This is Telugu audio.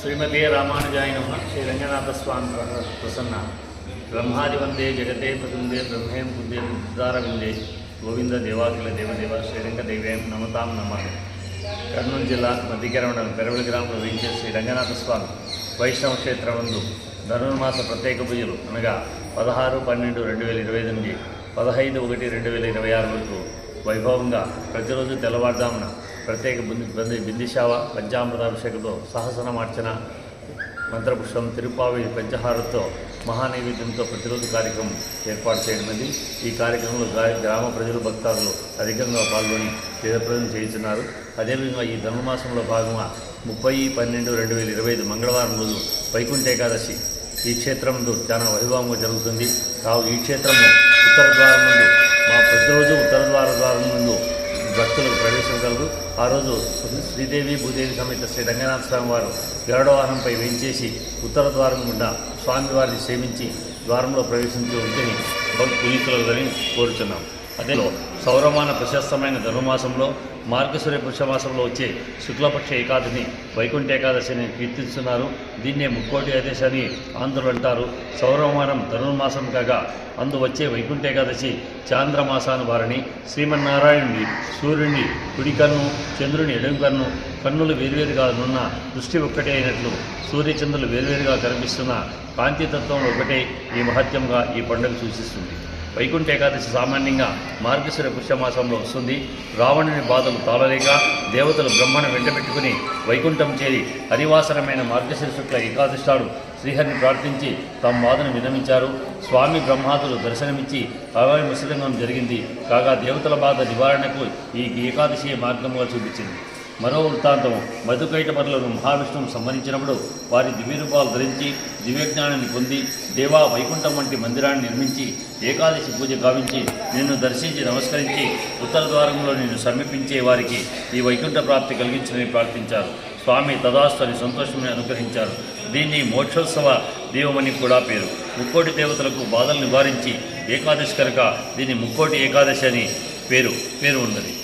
శ్రీమతే రామానుజాయ నమ. శ్రీ రంగనాథ స్వామి ప్రసన్న. బ్రహ్మాది వందే జగతే ప్రతుందే బ్రహ్మేం బుద్ధే విందే గోవింద దేవాకుల దేవదేవ శ్రీరంగ దేవేం నమతాం నమ. కర్నూలు జిల్లా మధ్యకర మండలం పెరవలి గ్రామంలో వేయించే శ్రీ రంగనాథ స్వామి వైష్ణవ క్షేత్రమందు ధనుర్మాస ప్రత్యేక పూజలు అనగా పదహారు పన్నెండు రెండు వేల ఇరవై ఎనిమిది పదహైదు ఒకటి రెండు వేల ఇరవై ఆరు వరకు వైభవంగా ప్రతిరోజు తెల్లవారుజామున ప్రత్యేక బింది బింది బిందిశావ పంచామృతాభిషేకంతో సహస్రమార్చన మంత్రపుష్పం తిరుపావి పంచహారతో మహానైవేద్యంతో ప్రతిరోజు కార్యక్రమం ఏర్పాటు చేయనున్నది. ఈ కార్యక్రమంలో గ్రా- గ్రామ ప్రజలు భక్తాదులు అధికంగా పాల్గొని తీర్థప్రదం చేయించున్నారు. అదేవిధంగా ఈ ధనుర్మాసంలో భాగంగా ముప్పై పన్నెండు రెండు వేల ఇరవై ఐదు మంగళవారం రోజు వైకుంఠ ఏకాదశి ఈ క్షేత్రంలో చాలా వైభవంగా జరుగుతుంది. కావు ఈ క్షేత్రము ఉత్తర ద్వారం నుండి మా ప్రతిరోజు ఉత్తర ద్వార ద్వారం నుండి భక్తులకు ప్రవేశం కలదు. ఆ రోజు శ్రీదేవి భూదేవి సమేత శ్రీ రంగనాథ స్వామి వారు గరుడవాహనంపై వేయించేసి ఉత్తర ద్వారం గుండా స్వామివారిని సేవించి ద్వారంలో ప్రవేశించి ఉంటేని పునీతులని కోరుచున్నాం. అదేలో సౌరమాన ప్రశస్తమైన ధనుమాసంలో మార్గశుర పురుషమాసంలో వచ్చే శుక్లపక్ష ఏకాదశిని వైకుంఠ ఏకాదశిని కీర్తిస్తున్నారు. దీన్నే ముక్కోటి ఏకాదశి అని ఆంధ్రులు అంటారు. సౌరమానం ధనుర్మాసం కాగా అందు వచ్చే వైకుంఠ ఏకాదశి చాంద్రమాసాను వారిని శ్రీమన్నారాయణుడి సూర్యుని కుడికన్ను చంద్రుని ఎడుకన్ను కన్నులు వేరువేరుగా నున్న దృష్టి ఒక్కటే అయినట్లు సూర్యచంద్రులు వేరువేరుగా కనిపిస్తున్న కాంతితత్వం ఒకటే ఈ మహత్యంగా ఈ పండుగ సూచిస్తుంది. వైకుంఠ ఏకాదశి సామాన్యంగా మార్గశిర పుష్యమాసంలో వస్తుంది. రావణుని బాధలు తాళలేక దేవతలు బ్రహ్మను వెంటబెట్టుకుని వైకుంఠం చేరి హరివాసనమైన మార్గశిర శుక్ల ఏకాదశి శ్రీహరిని ప్రార్థించి తమ బాధను విరమించారు. స్వామి బ్రహ్మాదులు దర్శనమిచ్చి అవాయ ముసలింగం జరిగింది. కాగా దేవతల బాధ నివారణకు ఈ ఏకాదశి మార్గంగా చూపించింది. మరో వృత్తాంతం మధుకైటపరులను మహావిష్ణువు సంహరించినప్పుడు వారి దివ్యరూపాలు ధరించి దివ్యజ్ఞానాన్ని పొంది దేవా వైకుంఠం వంటి మందిరాన్ని నిర్మించి ఏకాదశి పూజ గావించి నిన్ను దర్శించి నమస్కరించి ఉత్తర ద్వారంలో నిన్ను సమీపించే వారికి ఈ వైకుంఠ ప్రాప్తి కలిగించని ప్రార్థించారు. స్వామి తదాస్తు అని సంతోషమని అనుగ్రహించారు. దీన్ని మోక్షోత్సవ దీవమని కూడా పేరు. ముక్కోటి దేవతలకు బాధలు నివారించి ఏకాదశి కనుక దీన్ని ముక్కోటి ఏకాదశి అని పేరు పేరు ఉన్నది.